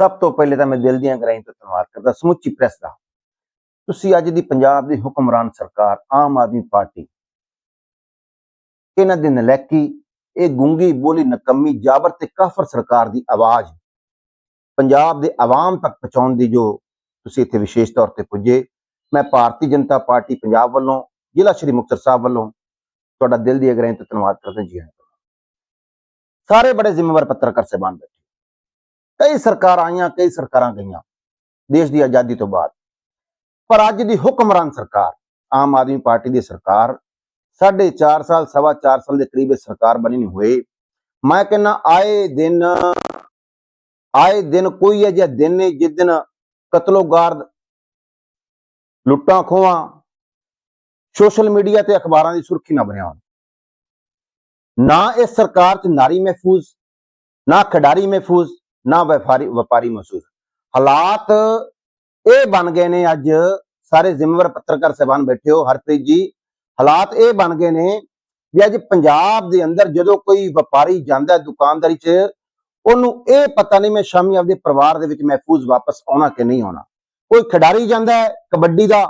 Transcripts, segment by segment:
ਸਭ ਤੋਂ ਪਹਿਲੇ ਤਾਂ ਮੈਂ ਦਿਲ ਦੀਆਂ ਗਹਿਰਾਈਆਂ ਤੋਂ ਧੰਨਵਾਦ ਕਰਦਾ, ਸਮੁੱਚੀ ਪ੍ਰੈਸ ਦਾ। ਤੁਸੀਂ ਅੱਜ ਦੀ ਪੰਜਾਬ ਦੀ ਹੁਕਮਰਾਨ ਸਰਕਾਰ, ਆਮ ਆਦਮੀ ਪਾਰਟੀ, ਇਹਨਾਂ ਦੀ ਨਲੈਕੀ, ਇਹ ਗੁੰਗੀ ਬੋਲੀ ਨਕਮੀ ਜਾਬਰ ਤੇ ਕਾਫਰ ਸਰਕਾਰ ਦੀ ਆਵਾਜ਼, ਪੰਜਾਬ ਦੇ ਆਵਾਮ ਤੱਕ ਪਹੁੰਚਾਉਣ ਦੀ ਜੋ ਤੁਸੀਂ ਇੱਥੇ ਵਿਸ਼ੇਸ਼ ਤੌਰ ਤੇ ਪੁੱਜੇ, ਮੈਂ ਭਾਰਤੀ ਜਨਤਾ ਪਾਰਟੀ ਪੰਜਾਬ ਵੱਲੋਂ, ਜ਼ਿਲ੍ਹਾ ਸ਼੍ਰੀ ਮੁਕਤਸਰ ਸਾਹਿਬ ਵੱਲੋਂ ਤੁਹਾਡਾ ਦਿਲ ਦੀ ਗਹਿਰਾਈਆਂ ਤੋਂ ਧੰਨਵਾਦ ਕਰਦਾ ਜੀ ਆਇਆਂ ਸਾਰੇ ਬੜੇ ਜ਼ਿੰਮੇਵਾਰ ਪੱਤਰਕਾਰ ਸਹਿਬਾਨ ਬੈਠੇ। ਕਈ ਸਰਕਾਰਾਂ ਆਈਆਂ, ਕਈ ਸਰਕਾਰਾਂ ਗਈਆਂ, ਦੇਸ਼ ਦੀ ਆਜ਼ਾਦੀ ਤੋਂ ਬਾਅਦ। ਪਰ ਅੱਜ ਦੀ ਹੁਕਮਰਾਨ ਸਰਕਾਰ, ਆਮ ਆਦਮੀ ਪਾਰਟੀ ਦੀ ਸਰਕਾਰ, ਸਾਢੇ 4 ਸਾਲ, ਸਵਾ 4 ਸਾਲ ਦੇ ਕਰੀਬ ਇਹ ਸਰਕਾਰ ਬਣੀ ਨਹੀਂ ਹੋਏ ਮੈਂ ਕਹਿੰਨਾ ਆਏ ਦਿਨ ਆਏ ਦਿਨ ਕੋਈ ਅਜਿਹਾ ਦਿਨ ਨਹੀਂ ਜਿਸ ਦਿਨ ਕਤਲੋਗਾਰ ਲੁੱਟਾਂ ਖੋਹਾਂ, ਸੋਸ਼ਲ ਮੀਡੀਆ ਤੇ ਅਖਬਾਰਾਂ ਦੀ ਸੁਰਖੀ ਨਾ ਬਣਿਆ ਹੋਣ। ਨਾ ਇਸ ਸਰਕਾਰ 'ਚ ਨਾਰੀ ਮਹਿਫੂਜ਼, ਨਾ ਖਿਡਾਰੀ ਮਹਿਫੂਜ਼, ਨਾ ਵਪਾਰੀ ਵਪਾਰੀ ਮਹਿਸੂਸ ਹਾਲਾਤ ਇਹ ਬਣ ਗਏ ਨੇ ਅੱਜ ਸਾਰੇ ਜ਼ਿੰਮੇਵਾਰ ਪੱਤਰਕਾਰ ਸਹਿਬਾਨ ਬੈਠੇ ਹੋ, ਹਰਪ੍ਰੀਤ ਜੀ। ਹਾਲਾਤ ਇਹ ਬਣ ਗਏ ਨੇ ਵੀ ਅੱਜ ਪੰਜਾਬ ਦੇ ਅੰਦਰ ਜਦੋਂ ਕੋਈ ਵਪਾਰੀ ਜਾਂਦਾ ਦੁਕਾਨਦਾਰੀ 'ਚ, ਉਹਨੂੰ ਇਹ ਪਤਾ ਨਹੀਂ ਮੈਂ ਸ਼ਾਮੀ ਆਪਦੇ ਪਰਿਵਾਰ ਦੇ ਵਿੱਚ ਮਹਿਫੂਜ਼ ਵਾਪਸ ਆਉਣਾ ਕਿ ਨਹੀਂ ਆਉਣਾ। ਕੋਈ ਖਿਡਾਰੀ ਜਾਂਦਾ ਹੈ ਕਬੱਡੀ ਦਾ,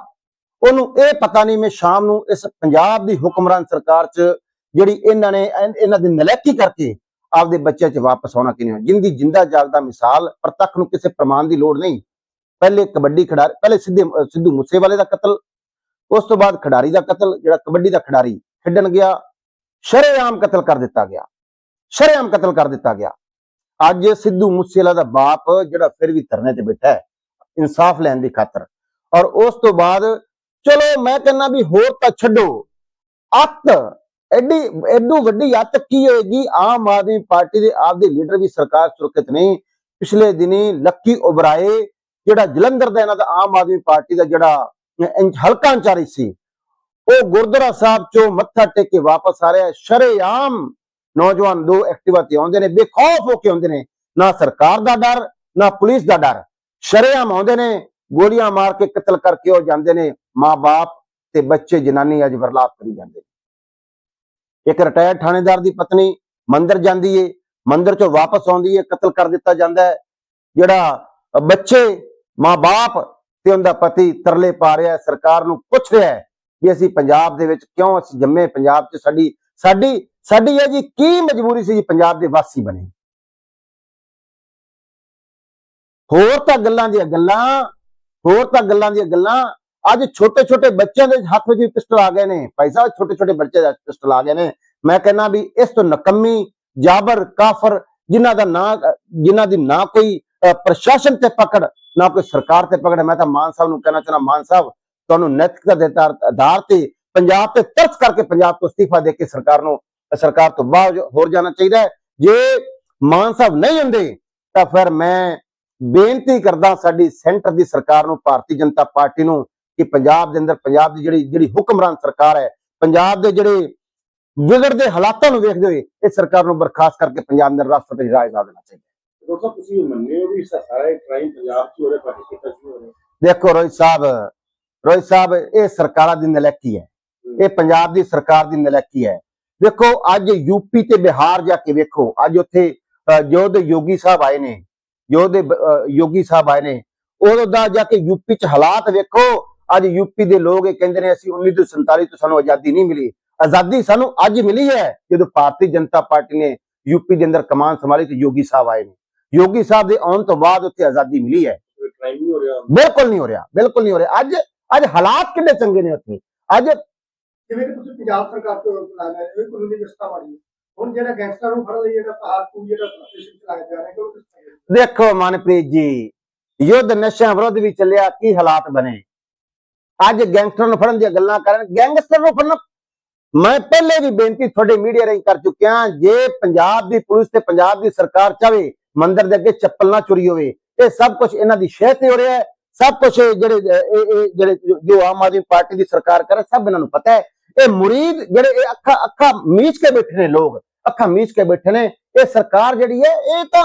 ਉਹਨੂੰ ਇਹ ਪਤਾ ਨਹੀਂ ਮੈਂ ਸ਼ਾਮ ਨੂੰ ਇਸ ਪੰਜਾਬ ਦੀ ਹੁਕਮਰਾਨ ਸਰਕਾਰ 'ਚ ਜਿਹੜੀ ਇਹਨਾਂ ਨੇ ਇਹਨਾਂ ਦੀ ਨਲੈਕੀ ਕਰਕੇ ਆਪਦੇ ਬੱਚਿਆਂ 'ਚ ਵਾਪਸ ਆਉਣਾ ਕਿ ਨਹੀਂ ਜਿੰਦੀ ਜਿੰਦਾ ਜਾਗਦਾ ਮਿਸਾਲ ਪ੍ਰਤੱਖ ਨੂੰ ਕਿਸੇ ਪ੍ਰਮਾਣ ਦੀ ਲੋੜ ਨਹੀਂ। ਪਹਿਲੇ ਕਬੱਡੀ ਖਿਡਾਰੀ, ਪਹਿਲੇ ਸਿੱਧੇ, ਸਿੱਧੂ ਮੂਸੇਵਾਲੇ ਦਾ ਕਤਲ, ਉਸ ਤੋਂ ਬਾਅਦ ਖਿਡਾਰੀ ਦਾ ਕਤਲ, ਜਿਹੜਾ ਕਬੱਡੀ ਦਾ ਖਿਡਾਰੀ ਖੇਡਣ ਗਿਆ, ਸ਼ਰੇਆਮ ਕਤਲ ਕਰ ਦਿੱਤਾ ਗਿਆ। ਸ਼ਰੇਆਮ ਕਤਲ ਕਰ ਦਿੱਤਾ ਗਿਆ। ਅੱਜ ਸਿੱਧੂ ਮੂਸੇਵਾਲਾ ਦਾ ਬਾਪ ਜਿਹੜਾ ਫਿਰ ਵੀ ਧਰਨੇ ਤੇ ਬੈਠਾ ਹੈ, ਇਨਸਾਫ ਲੈਣ ਦੀ ਖਾਤਰ। ਔਰ ਉਸ ਤੋਂ ਬਾਅਦ, ਚਲੋ ਮੈਂ ਕਹਿੰਦਾ ਵੀ ਹੋਰ ਤਾਂ ਛੱਡੋ। ਅੱਤ ਐਡੀ, ਐਡੂ ਵੱਡੀ ਅੱਤ ਕੀ ਹੋਏਗੀ? ਆਮ ਆਦਮੀ ਪਾਰਟੀ ਦੇ ਆਪਦੇ ਲੀਡਰ ਵੀ ਸਰਕਾਰ ਸੁਰੱਖਿਅਤ ਨਹੀਂ। ਪਿਛਲੇ ਦਿਨੀ ਲੱਕੀ ਉਬਰਾਏ ਜਿਹੜਾ ਜਲੰਧਰ ਦਾ ਇਹਨਾਂ ਦਾ ਆਮ ਆਦਮੀ ਪਾਰਟੀ ਦਾ ਜਿਹੜਾ ਹਲਕਾ ਇੰਚਾਰਜ ਸੀ, ਉਹ ਗੁਰਦੁਆਰਾ ਸਾਹਿਬ ਚੋਂ ਮੱਥਾ ਟੇਕ ਕੇ ਵਾਪਸ ਆ ਰਿਹਾ। ਸ਼ਰੇਆਮ ਨੌਜਵਾਨ ਦੋ ਐਕਟਿਵਾ ਤੇ ਆਉਂਦੇ ਨੇ, ਬੇਖੌਫ ਹੋ ਕੇ ਆਉਂਦੇ ਨੇ। ਨਾ ਸਰਕਾਰ ਦਾ ਡਰ, ਨਾ ਪੁਲਿਸ ਦਾ ਡਰ। ਸ਼ਰੇਆਮ ਆਉਂਦੇ ਨੇ, ਗੋਲੀਆਂ ਮਾਰ ਕੇ ਕਤਲ ਕਰਕੇ ਉਹ ਜਾਂਦੇ ਨੇ। ਮਾਂ-ਬਾਪ ਤੇ ਬੱਚੇ, ਜਨਾਨੀ ਅੱਜ ਵਰਲਾਪ ਕਰੀ ਜਾਂਦੇ ਨੇ। ਇੱਕ ਰਿਟਾਇਰਡ ਥਾਣੇਦਾਰ ਦੀ ਪਤਨੀ ਮੰਦਰ ਜਾਂਦੀ ਏ, ਮੰਦਿਰ ਚੋਂ ਵਾਪਸ ਆਉਂਦੀ ਏ, ਕਤਲ ਕਰ ਦਿੱਤਾ ਜਾਂਦਾ ਹੈ ਜਿਹੜਾ ਬੱਚੇ ਮਾਂ-ਬਾਪ ਤੇ ਉਹਦਾ ਪਤੀ ਤਰਲੇ ਪਾ ਰਿਹਾ ਸਰਕਾਰ ਨੂੰ ਪੁੱਛ ਰਿਹਾ ਹੈ ਵੀ ਅਸੀਂ ਪੰਜਾਬ ਦੇ ਵਿੱਚ ਕਿਉਂ ਅਸੀਂ ਜੰਮੇ ਪੰਜਾਬ 'ਚ ਸਾਡੀ ਸਾਡੀ ਸਾਡੀ ਇਹ ਜੀ ਕੀ ਮਜਬੂਰੀ ਸੀ ਜੀ ਪੰਜਾਬ ਦੇ ਵਾਸੀ ਬਣੇ। ਹੋਰ ਤਾਂ ਗੱਲਾਂ ਦੀਆਂ ਗੱਲਾਂ, ਹੋਰ ਤਾਂ ਗੱਲਾਂ ਦੀਆਂ ਗੱਲਾਂ ਅੱਜ ਛੋਟੇ ਛੋਟੇ ਬੱਚਿਆਂ ਦੇ ਹੱਥ ਵਿੱਚ ਵੀ ਪਿਸਟਲ ਆ ਗਏ ਨੇ। ਭਾਈ ਸਾਹਿਬ, ਛੋਟੇ ਛੋਟੇ ਬੱਚੇ ਦੇ ਪਿਸਟਲ ਆ ਗਏ ਨੇ। ਮੈਂ ਕਹਿੰਦਾ ਵੀ ਇਸ ਤੋਂ ਨਕਮੀ ਜਾਬਰ ਕਾਫਰ, ਜਿਨ੍ਹਾਂ ਦਾ ਨਾਂ, ਜਿਨ੍ਹਾਂ ਦੀ ਨਾ ਕੋਈ ਪ੍ਰਸ਼ਾਸਨ ਤੇ ਪਕੜ, ਨਾ ਕੋਈ ਸਰਕਾਰ ਤੇ ਪਕੜ, ਮੈਂ ਤਾਂ ਮਾਨ ਸਾਹਿਬ ਨੂੰ ਕਹਿਣਾ ਚਾਹੁੰਦਾ, ਮਾਨ ਸਾਹਿਬ, ਤੁਹਾਨੂੰ ਨੈਤਿਕਤਾ ਦੇ ਆਧਾਰ ਆਧਾਰ ਤੇ, ਪੰਜਾਬ ਤੇ ਤਰਸ ਕਰਕੇ ਪੰਜਾਬ ਤੋਂ ਅਸਤੀਫਾ ਦੇ ਕੇ ਸਰਕਾਰ ਨੂੰ, ਸਰਕਾਰ ਤੋਂ ਬਾਹਰ ਹੋਰ ਜਾਣਾ ਚਾਹੀਦਾ ਹੈ। ਜੇ ਮਾਨ ਸਾਹਿਬ ਨਹੀਂ ਹੁੰਦੇ, ਤਾਂ ਫਿਰ ਮੈਂ ਬੇਨਤੀ ਕਰਦਾ ਸਾਡੀ ਸੈਂਟਰ ਦੀ ਸਰਕਾਰ ਨੂੰ, ਭਾਰਤੀ ਜਨਤਾ ਪਾਰਟੀ ਨੂੰ ਕਿ ਪੰਜਾਬ ਦੇ ਅੰਦਰ ਪੰਜਾਬ ਦੀ ਜਿਹੜੀ ਜਿਹੜੀ ਹੁਕਮਰਾਨ ਸਰਕਾਰ ਹੈ ਪੰਜਾਬ ਦੇ ਜਿਹੜੇ ਵਿਗੜਦੇ ਹਾਲਾਤਾਂ ਨੂੰ ਵੇਖਦੇ ਹੋਏ ਇਹ ਸਰਕਾਰ ਨੂੰ ਬਰਖਾਸਤ ਕਰਕੇ ਪੰਜਾਬ ਦੇ ਰਾਸ਼ਟਰਪਤੀ ਰਾਜ ਲਾ ਦੇਣਾ ਚਾਹੀਦਾ ਡਾਕਟਰ ਸਾਹਿਬ ਤੁਸੀਂ ਮੰਨਦੇ ਹੋ ਵੀ ਸਾਰਾ ਕ੍ਰਾਈਮ ਪੰਜਾਬ 'ਚ ਹੋ ਰਿਹਾ ਪਾਕਿਸਤਾਨ 'ਚ ਵੀ ਹੋ ਰਿਹਾ? ਦੇਖੋ ਰੋਹਿਤ ਸਾਹਿਬ ਰੋਹਿਤ ਸਾਹਿਬ ਇਹ ਸਰਕਾਰਾਂ ਦੀ ਨਲੈਕੀ ਹੈ। ਇਹ ਪੰਜਾਬ ਦੀ ਸਰਕਾਰ ਦੀ ਨਲੈਕੀ ਹੈ। ਦੇਖੋ ਅੱਜ ਯੂਪੀ ਤੇ ਬਿਹਾਰ ਜਾ ਕੇ ਵੇਖੋ ਅੱਜ ਉੱਥੇ ਜੋ ਦੇ ਯੋਗੀ ਸਾਹਿਬ ਆਏ ਨੇ ਜੋ ਦੇ ਯੋਗੀ ਸਾਹਿਬ ਆਏ ਨੇ ਉਦੋਂ ਦਾ ਜਾ ਕੇ ਯੂਪੀ ਚ ਹਾਲਾਤ ਵੇਖੋ ਅੱਜ ਯੂਪੀ ਦੇ ਲੋਕ ਇਹ ਕਹਿੰਦੇ ਨੇ ਅਸੀਂ 1947 ਤੋਂ ਸਾਨੂੰ ਆਜ਼ਾਦੀ ਨਹੀਂ ਮਿਲੀ। ਆਜ਼ਾਦੀ ਸਾਨੂੰ ਅੱਜ ਮਿਲੀ ਹੈ ਜਦੋਂ ਭਾਰਤੀ ਜਨਤਾ ਪਾਰਟੀ ਨੇ ਯੂਪੀ ਦੇ ਅੰਦਰ ਕਮਾਨ ਸੰਭਾਲੀ ਤੇ ਯੋਗੀ ਸਾਹਿਬ ਆਏ ਨੇ। ਯੋਗੀ ਸਾਹਿਬ ਦੇ ਆਉਣ ਤੋਂ ਬਾਅਦ ਉੱਥੇ ਆਜ਼ਾਦੀ ਮਿਲੀ ਹੈ। ਬਿਲਕੁਲ ਨਹੀਂ ਹੋ ਰਿਹਾ ਬਿਲਕੁਲ ਨਹੀਂ ਹੋ ਰਿਹਾ। ਅੱਜ ਅੱਜ ਹਾਲਾਤ ਕਿੰਨੇ ਚੰਗੇ ਨੇ ਉੱਥੇ। ਅੱਜ ਜਿਵੇਂ ਤੁਸੀਂ ਪੰਜਾਬ ਸਰਕਾਰ ਤੋਂ ਲਾਇਆ ਹੈ ਇਹ ਕਾਨੂੰਨੀ ਵਿਵਸਥਾ ਹੈ ਹੁਣ ਜਿਹੜਾ ਗੈਂਗਸਟਰ ਨੂੰ ਫੜਨ ਲਈ ਜਿਹੜਾ ਪਹਾੜਪੁਰ ਜਿਹੜਾ ਆਪਰੇਸ਼ਨ ਚਲਾਇਆ ਜਾ ਰਿਹਾ? ਦੇਖੋ ਮਨਪ੍ਰੀਤ ਜੀ ਯੁੱਧ ਨਸ਼ਿਆਂ ਵਿਰੁੱਧ ਵੀ ਚੱਲਿਆ ਕੀ ਹਾਲਾਤ ਬਣੇ? ਅੱਜ ਗੈਂਗਸਟਰ ਨੂੰ ਫੜਨ ਦੀਆਂ ਗੱਲਾਂ ਕਰਨ ਗੈਂਗਸਟਰ ਨੂੰ ਫੜਨ। ਮੈਂ ਪਹਿਲੇ ਵੀ ਬੇਨਤੀ ਤੁਹਾਡੇ ਮੀਡੀਆ ਰਾਹੀਂ ਕਰ ਚੁੱਕਿਆ ਜੇ ਪੰਜਾਬ ਦੀ ਪੁਲਿਸ ਤੇ ਪੰਜਾਬ ਦੀ ਸਰਕਾਰ ਚਾਵੇ ਮੰਦਰ ਦੇ ਅੱਗੇ ਚੱਪਲ ਨਾ ਚੋਰੀ ਹੋਵੇ, ਇਹ ਸਭ ਕੁਝ ਇਹਨਾਂ ਦੀ ਸ਼ਹਿ ਤੇ ਹੋ ਰਿਹਾ ਹੈ। ਸਭ ਕੁਝ ਜਿਹੜੇ, ਇਹ ਇਹ ਜਿਹੜੇ ਜੋ ਆਮ ਆਦਮੀ ਪਾਰਟੀ ਦੀ ਸਰਕਾਰ ਕਰ ਸਭ ਇਹਨਾਂ ਨੂੰ ਪਤਾ ਹੈ। ਇਹ ਮੁਰੀਦ ਜਿਹੜੇ, ਇਹ ਅੱਖਾਂ ਅੱਖਾਂ ਮੀਚ ਕੇ ਬੈਠੇ ਨੇ ਲੋਕ, ਅੱਖਾਂ ਮੀਚ ਕੇ ਬੈਠੇ ਨੇ। ਇਹ ਸਰਕਾਰ ਜਿਹੜੀ ਹੈ, ਇਹ ਤਾਂ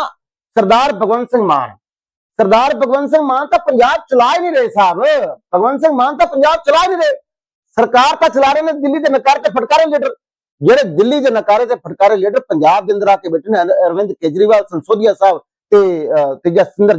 ਸਰਦਾਰ ਭਗਵੰਤ ਸਿੰਘ ਮਾਨ ਸਰਦਾਰ ਭਗਵੰਤ ਸਿੰਘ ਮਾਨ ਤਾਂ ਪੰਜਾਬ ਚਲਾ ਹੀ ਨਹੀਂ ਰਹੇ ਸਾਹਿਬ। ਭਗਵੰਤ ਸਿੰਘ ਮਾਨ ਤਾਂ ਪੰਜਾਬ ਚਲਾ ਹੀ ਨਹੀਂ ਰਹੇ। ਸਰਕਾਰ ਤਾਂ ਚਲਾ ਰਹੇ ਨੇ ਦਿੱਲੀ ਦੇ ਨਕਾਰ ਤੇ ਫਟਕਾਰੇ ਲੀਡਰ ਜਿਹੜੇ ਦਿੱਲੀ ਦੇ ਨਕਾਰੇ ਤੇ ਫਟਕਾਰੇ ਲੀਡਰ ਪੰਜਾਬ ਦੇ ਅੰਦਰ ਆ ਕੇ ਬੈਠੇ ਨੇ ਅਰਵਿੰਦ ਕੇਜਰੀਵਾਲ ਸੰਸੋਦੀਆ ਸਾਹਿਬ ਤੇ ਅਹ, ਤੇ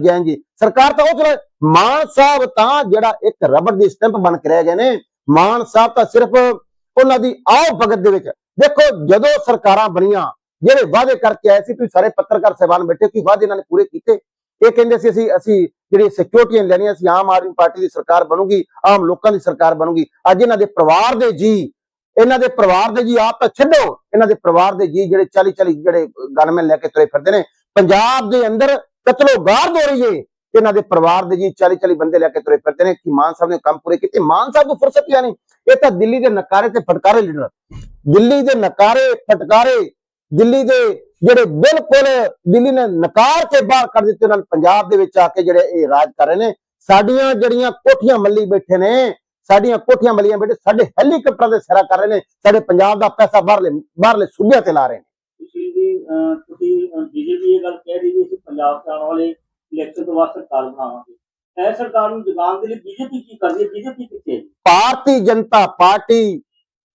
ਜੈਨ ਜੀ। ਸਰਕਾਰ ਤਾਂ ਉਹ ਚਲਾ ਮਾਨ ਸਾਹਿਬ ਤਾਂ ਜਿਹੜਾ ਇੱਕ ਰਬੜ ਦੀ ਸਟੈਂਪ ਬਣ ਕੇ ਰਹਿ ਗਏ ਨੇ। ਮਾਨ ਸਾਹਿਬ ਤਾਂ ਸਿਰਫ ਉਹਨਾਂ ਦੀ ਆਓ ਭਗਤ ਦੇ ਵਿੱਚ। ਦੇਖੋ ਜਦੋਂ ਸਰਕਾਰਾਂ ਬਣੀਆਂ ਜਿਹੜੇ ਵਾਅਦੇ ਕਰਕੇ ਆਏ ਸੀ ਤੁਸੀਂ ਸਾਰੇ ਪੱਤਰਕਾਰ ਸਹਿਬਾਨ ਬੈਠੇ ਕਿ ਵਾਅਦੇ ਇਹਨਾਂ ਨੇ ਪੂਰੇ ਕੀਤੇ? ਇਹ ਕਹਿੰਦੇ ਸੀ, ਅਸੀਂ ਅਸੀਂ ਜਿਹੜੀ ਸਿਕਿਉਰਿਟੀਆਂ ਲੈਣੀਆਂ ਸੀ, ਆਮ ਆਦਮੀ ਪਾਰਟੀ ਦੀ ਸਰਕਾਰ ਬਣੂਗੀ, ਆਮ ਲੋਕਾਂ ਦੀ ਸਰਕਾਰ ਬਣੂਗੀ। ਅੱਜ ਇਹਨਾਂ ਦੇ ਪਰਿਵਾਰ ਦੇ ਜੀ, ਇਹਨਾਂ ਦੇ ਪਰਿਵਾਰ ਦੇ ਜੀ ਆਪ ਤਾਂ ਛੱਡੋ। ਇਹਨਾਂ ਦੇ ਪਰਿਵਾਰ ਦੇ ਜੀ ਜਿਹੜੇ 40 40 ਜਿਹੜੇ ਗਨਮੈਨ ਲੈ ਕੇ ਤੁਰੇ ਫਿਰਦੇ ਨੇ, ਪੰਜਾਬ ਦੇ ਅੰਦਰ ਕਤਲੋ ਗਾਰਦ ਹੋ ਰਹੀ ਏ ਇਹਨਾਂ ਦੇ ਪਰਿਵਾਰ ਦੇ ਜੀ 40 40 ਬੰਦੇ ਲੈ ਕੇ ਤੁਰੇ ਫਿਰਦੇ ਨੇ, ਕਿ ਮਾਨ ਸਾਹਿਬ ਨੇ ਕੰਮ ਪੂਰੇ ਕੀਤੇ। ਮਾਨ ਸਾਹਿਬ ਨੂੰ ਫੁਰਸਤ ਹੀ ਨਹੀਂ। ਇਹ ਤਾਂ ਦਿੱਲੀ ਦੇ ਨਕਾਰੇ ਤੇ ਫਟਕਾਰੇ ਲੀਡਰ। ਦਿੱਲੀ ਦੇ ਨਕਾਰੇ, ਫਟਕਾਰੇ। ਦਿੱਲੀ ਦੇ ਜਿਹੜੇ ਬਿਲਕੁਲ ਦਿੱਲੀ ਨੇ ਨਕਾਰ ਕੇ ਬਾਹਰ ਕਰ ਦਿੱਤੇ ਉਹਨਾਂ ਪੰਜਾਬ ਦੇ ਵਿੱਚ ਆ ਕੇ ਜਿਹੜੇ ਇਹ ਰਾਜ ਕਰ ਰਹੇ ਨੇ ਸਾਡੀਆਂ ਜਿਹੜੀਆਂ ਕੋਠੀਆਂ ਮੱਲੀ ਬੈਠੇ ਨੇ ਸਾਡੀਆਂ ਕੋਠੀਆਂ ਮੱਲੀਆਂ ਬੈਠੇ ਸਾਡੇ ਹੈਲੀਕਾਪਟਰਾਂ ਦੇ ਸਿਰਾ ਕਰ ਰਹੇ ਨੇ ਸਾਡੇ ਪੰਜਾਬ ਦਾ ਪੈਸਾ ਬਾਹਰਲੇ ਬਾਹਰਲੇ ਸੂਬਿਆਂ ਤੇ ਲਾ ਰਹੇ ਨੇ। ਤੁਸੀਂ ਜੀ ਅਹ, ਤੁਸੀਂ ਬੀਜੇਪੀ ਇਹ ਗੱਲ ਕਹਿ ਰਹੀ ਵੀ ਅਸੀਂ ਪੰਜਾਬ ਚ ਆਉਣ ਵਾਲੇ ਇਲੈਕਸ਼ਨ ਤੋਂ ਬਾਅਦ ਸਰਕਾਰ ਬਣਾਵਾਂਗੇ। ਇਹ ਸਰਕਾਰ ਨੂੰ ਜਗਾਉਣ ਦੇ ਲਈ ਬੀਜੇਪੀ ਕੀ ਕਰਦੀ ਹੈ? ਬੀਜੇਪੀ ਕਿੱਥੇ ਹੈ? ਜੀ? ਭਾਰਤੀ ਜਨਤਾ ਪਾਰਟੀ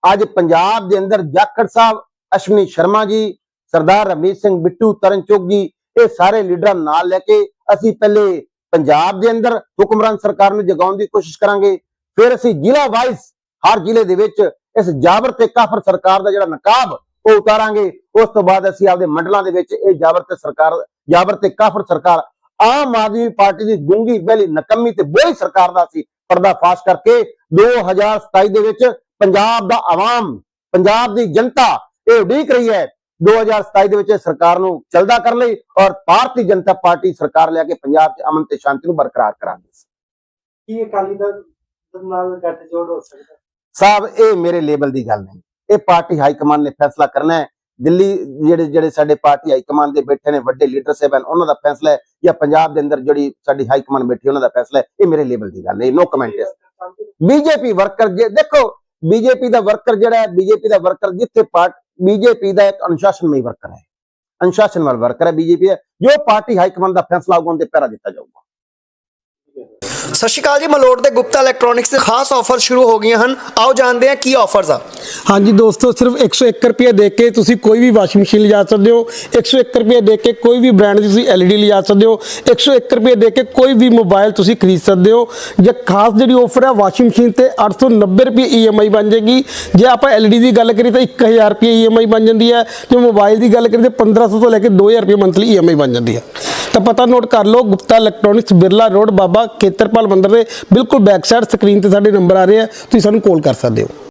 ਅੱਜ ਪੰਜਾਬ ਦੇ ਅੰਦਰ ਜਾਖੜ ਸਾਹਿਬ ਅਸ਼ਵਨੀ ਸ਼ਰਮਾ ਜੀ ਸਰਦਾਰ ਰਮੇਸ਼ ਸਿੰਘ ਬਿੱਟੂ ਤਰਨਚੁੱਗ ਜੀ ਇਹ ਸਾਰੇ ਲੀਡਰਾਂ ਨਾਲ ਲੈ ਕੇ ਅਸੀਂ ਪਹਿਲੇ ਪੰਜਾਬ ਦੇ ਅੰਦਰ ਹੁਕਮਰਾਨ ਸਰਕਾਰ ਨੂੰ ਜਗਾਉਣ ਦੀ ਕੋਸ਼ਿਸ਼ ਕਰਾਂਗੇ, ਫਿਰ ਅਸੀਂ ਜ਼ਿਲ੍ਹਾ ਵਾਈਜ਼ ਹਰ ਜ਼ਿਲ੍ਹੇ ਦੇ ਵਿੱਚ ਇਸ ਜਾਬਰ ਤੇ ਕਾਫਰ ਸਰਕਾਰ ਦਾ ਜਿਹੜਾ ਨਕਾਬ ਉਹ ਉਤਾਰਾਂਗੇ, ਉਸ ਤੋਂ ਬਾਅਦ ਅਸੀਂ ਆਪਦੇ ਮੰਡਲਾਂ ਦੇ ਵਿੱਚ ਇਹ ਜਾਬਰ ਤੇ ਸਰਕਾਰ, ਜਾਬਰ ਤੇ ਕਾਫਰ ਸਰਕਾਰ, ਆਮ ਆਦਮੀ ਪਾਰਟੀ ਦੀ ਗੁੰਗੀ ਬੈਲੀ ਨਕਮੀ ਤੇ ਬੋਈ ਸਰਕਾਰ ਦਾ ਸੀ ਪਰਦਾਫਾਸ਼ ਕਰਕੇ 2027 ਦੇ ਵਿੱਚ ਪੰਜਾਬ ਦਾ ਆਵਾਮ, ਪੰਜਾਬ ਦੀ ਜਨਤਾ ਇਹ ਉਡੀਕ ਰਹੀ ਹੈ 2027 ਦੇ ਵਿੱਚ ਸਰਕਾਰ ਨੂੰ ਚਲਦਾ ਕਰਨ ਲਈ ਔਰ ਭਾਰਤੀ ਜਨਤਾ ਪਾਰਟੀ ਸਰਕਾਰ ਲੈ ਕੇ ਪੰਜਾਬ 'ਚ ਅਮਨ ਤੇ ਸ਼ਾਂਤੀ ਨੂੰ ਬਰਕਰਾਰ ਕਰਾਂਗੇ ਕੀ ਅਕਾਲੀ ਦਲ ਨਾਲ ਗੱਠਜੋੜ ਹੋ ਸਕਦਾ? ਸਾਹਿਬ ਇਹ ਮੇਰੇ ਲੈਵਲ ਦੀ ਗੱਲ ਨਹੀਂ। ਇਹ ਪਾਰਟੀ ਹਾਈ ਕਮਾਂਡ ਨੇ ਫੈਸਲਾ ਕਰਨਾ ਹੈ। ਦਿੱਲੀ ਜਿਹੜੇ ਜਿਹੜੇ ਸਾਡੇ ਪਾਰਟੀ ਹਾਈ ਕਮਾਂਡ ਦੇ ਬੈਠੇ ਨੇ ਵੱਡੇ ਲੀਡਰ ਸਾਹਿਬਾਨ ਉਹਨਾਂ ਦਾ ਫੈਸਲਾ ਹੈ ਜਾਂ ਪੰਜਾਬ ਦੇ ਅੰਦਰ ਜਿਹੜੀ ਸਾਡੀ ਹਾਈ ਕਮਾਂਡ ਬੈਠੀ ਉਹਨਾਂ ਦਾ ਫੈਸਲਾ ਹੈ। ਇਹ ਮੇਰੇ ਲੈਵਲ ਦੀ ਗੱਲ ਨਹੀਂ ਨੋ ਕਮੈਂਟ ਇਸ ਬੀਜੇਪੀ ਵਰਕਰ ਜੇ ਦੇਖੋ ਬੀਜੇਪੀ ਦਾ ਵਰਕਰ ਜਿਹੜਾ ਹੈ ਬੀਜੇਪੀ ਦਾ ਵਰਕਰ ਜਿੱਥੇ ਪਾਰਟ ਬੀਜੇਪੀ ਦਾ ਇੱਕ ਅਨੁਸ਼ਾਸਨਮਈ ਵਰਕਰ ਹੈ। ਅਨੁਸ਼ਾਸਨ ਵਾਲਾ ਵਰਕਰ ਹੈ ਬੀਜੇਪੀ ਹੈ। ਜੋ ਪਾਰਟੀ ਹਾਈ ਕਮਾਂਡ ਦਾ ਫੈਸਲਾ ਹੋਊਗਾ, ਉਹਦੇ ਪੈਰਾ ਦਿੱਤਾ ਜਾਊਗਾ। ਸਤਿ ਸ਼੍ਰੀ ਅਕਾਲ ਜੀ, ਮਲੋਟ ਦੇ ਗੁਪਤਾ ਇਲੈਕਟ੍ਰੋਨਿਕਸ ਦੇ ਖਾਸ ਆਫਰ ਸ਼ੁਰੂ ਹੋ ਗਈਆਂ ਹਨ। ਆਓ ਜਾਣਦੇ ਹਾਂ ਕੀ ਆਫਰਸ ਆ। ਹਾਂਜੀ ਦੋਸਤੋ, ਸਿਰਫ 101 ਰੁਪਏ ਦੇ ਕੇ ਤੁਸੀਂ ਕੋਈ ਵੀ ਵਾਸ਼ਿੰਗ ਮਸ਼ੀਨ ਲਿਜਾ ਸਕਦੇ ਹੋ। 101 ਰੁਪਏ ਦੇ ਕੇ ਕੋਈ ਵੀ ਬ੍ਰਾਂਡ ਦੀ ਤੁਸੀਂ LED ਲਿਜਾ ਸਕਦੇ ਹੋ। 101 ਰੁਪਏ ਦੇ ਕੇ ਕੋਈ ਵੀ ਮੋਬਾਈਲ ਤੁਸੀਂ ਖਰੀਦ ਸਕਦੇ ਹੋ। ਜੇ ਖਾਸ ਜਿਹੜੀ ਆਫਰ ਹੈ ਵਾਸ਼ਿੰਗ ਮਸ਼ੀਨ ਤੇ 890 ਰੁਪਏ EMI ਬਣ ਜਾਏਗੀ। ਜੇ ਆਪਾਂ LED ਦੀ ਗੱਲ ਕਰੀਏ ਤਾਂ 1000 ਰੁਪਏ EMI ਬਣ ਜਾਂਦੀ ਹੈ। ਜੇ ਮੋਬਾਈਲ ਦੀ ਗੱਲ ਕਰੀਏ ਤਾਂ 1500 ਤੋਂ ਲੈ ਕੇ 2000 ਰੁਪਏ ਮੰਥਲੀ EMI ਬਣ ਜਾਂਦੀ ਹੈ। ਤਾਂ ਪਤਾ ਨੋਟ ਕਰ ਲਓ, ਗੁਪਤਾ ਇਲੈਕਟ੍ਰੋਨਿਕਸ ਬਿਰਲਾ ਰੋਡ ਬਾਬਾ ਖੇਤਰਪਾਲ ਮੰਦਰ ਦੇ ਬਿਲਕੁਲ ਬੈਕ ਸਾਈਡ ਸਕਰੀਨ ਤੇ ਸਾਡੇ ਨੰਬਰ ਆ ਰਹੇ ਆ, ਤੁਸੀਂ ਸਾਨੂੰ ਕਾਲ ਕਰ ਸਕਦੇ ਹੋ।